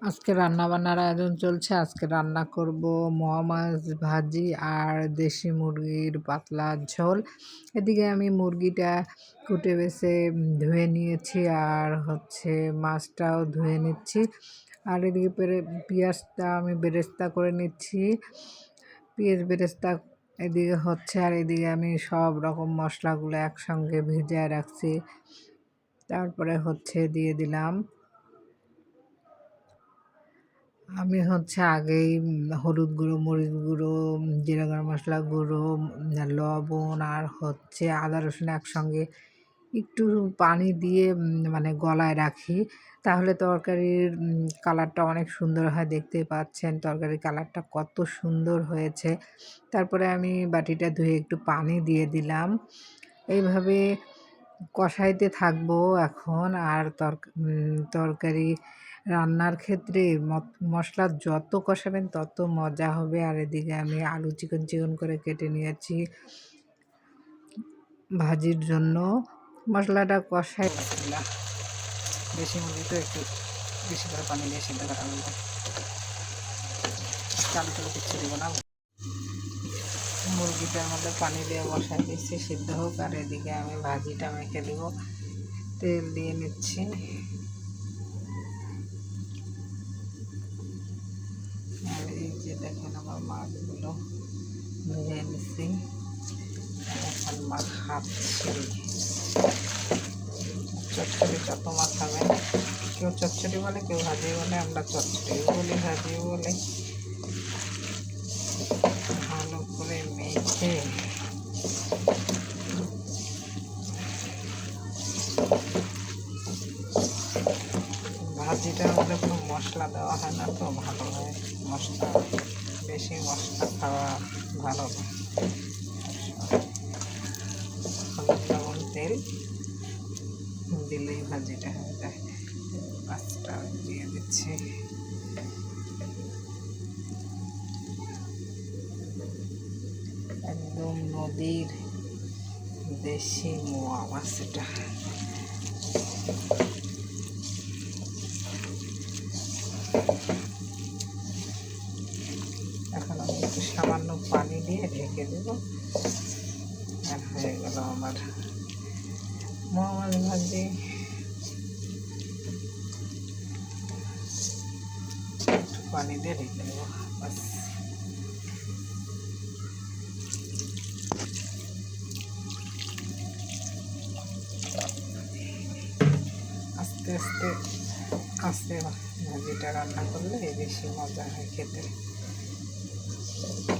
আজকে রান্না বান্নার আয়োজন চলছে। আজকে রান্না করব মোয়া মাছ ভাজি আর দেশি মুরগির পাতলা ঝোল। এদিকে আমি মুরগিটা কুটে বেছে ধুয়ে নিয়েছি আর হচ্ছে মাছটাও ধুয়ে নিচ্ছি। আর এদিকে পেঁয়াজটা আমি বেরেস্তা করে নিচ্ছি। পেঁয়াজ বেরেস্তা এদিকে হচ্ছে আর এদিকে আমি সব রকম মশলাগুলো একসঙ্গে ভিজায় রাখছি। তারপরে হচ্ছে দিয়ে দিলাম আমি হচ্ছে আগেই হলুদ গুঁড়ো, মরিচ গুঁড়ো জিরা গরম মশলা গুঁড়ো লবণ আর হচ্ছে আদা রসুন একসঙ্গে একটু পানি দিয়ে মানে গলায় রাখি। তাহলে তরকারির কালারটা অনেক সুন্দর হয়, দেখতে পাচ্ছেন তরকারির কালারটা কত সুন্দর হয়েছে। তারপরে আমি বাটিটা ধুয়ে একটু পানি দিয়ে দিলাম। এইভাবে কষাইতে থাকব এখন আর তরকারি রান্নার ক্ষেত্রে মশলা যত কষাবেন তত মজা হবে। আর এদিকে আমি আলু চিকন চিকন করে কেটে নিয়েছি ভাজির জন্য। মশলাটা কষাই বেশি মুরগি তো একটু বেশি করে পানি দিয়ে সেদ্ধ করা হবে। চালু চালু কিচ্ছু দেবো না। মুরগিটার মধ্যে পানি দিয়ে বসাই দিচ্ছি, সিদ্ধ হোক। আর এদিকে আমি ভাজিটা মেখে দেবো। তেল দিয়ে নিচ্ছি। মাছগুলো ভেজে নিচ্ছি এখন মাছ খাচ্ছি চচ্চড়ি যত মাছ কেউ চচ্চড়ি বলে কেউ ভাজি বলে আমরা চচ্চড়ি বলি ভাজি বলে ভালো করে মেখে ভাজিটার মধ্যে কোনো মশলা দেওয়া হয় না তো, ভালো হয় মশলা। বেশি মশলা খাওয়া ভালো লবণ, তেল দিলেই ভাজিটা হয়ে যায়। মাছটা দিয়ে দিচ্ছি। একদম নদীর দেশি মোয়া মাছ এটা এখন আমি একটু সামান্য পানি দিয়ে ঢেকে দেব। আর হয়ে গেল আমার মোয়া মাছ ভাজি একটু পানি দিয়ে ঢেকে দেবো আস্তে আস্তে আস্তে ভাজিটা রান্না করলে বেশি মজা হয় খেতে। Thank you.